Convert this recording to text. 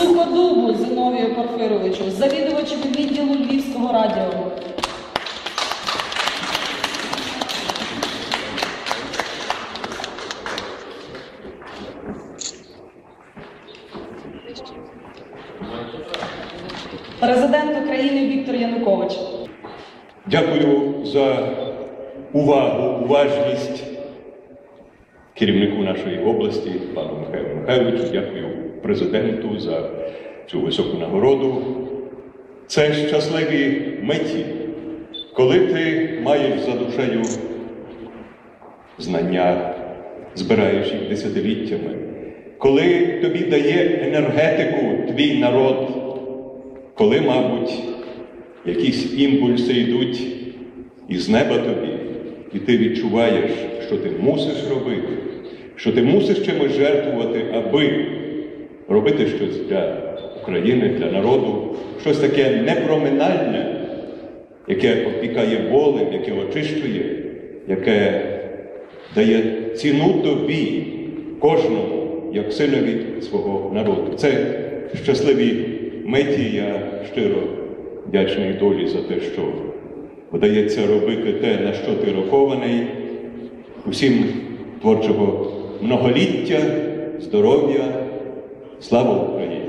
Суходубу Зиновію Порфировичу, завідувачу відділу Львівського радіо. Президент України Віктор Янукович. Дякую за увагу, уважність керівнику нашої області, пану Михайлу Михайловичу. Дякую президенту за цю високу нагороду. Це щасливі миті, коли ти маєш за душею знання, збираєш їх десятиліттями, коли тобі дає енергетику твій народ, коли, мабуть, якісь імпульси йдуть із неба тобі, і ти відчуваєш, що ти мусиш робити, що ти мусиш чимось жертвувати, аби робити щось для України, для народу, щось таке непроминальне, яке опікає болем, яке очищує, яке дає ціну тобі, кожному, як синові свого народу. Це щасливі миті, я щиро вдячний долі за те, що вдається робити те, на що ти рокований, усім творчого многоліття, здоров'я, слава Україні!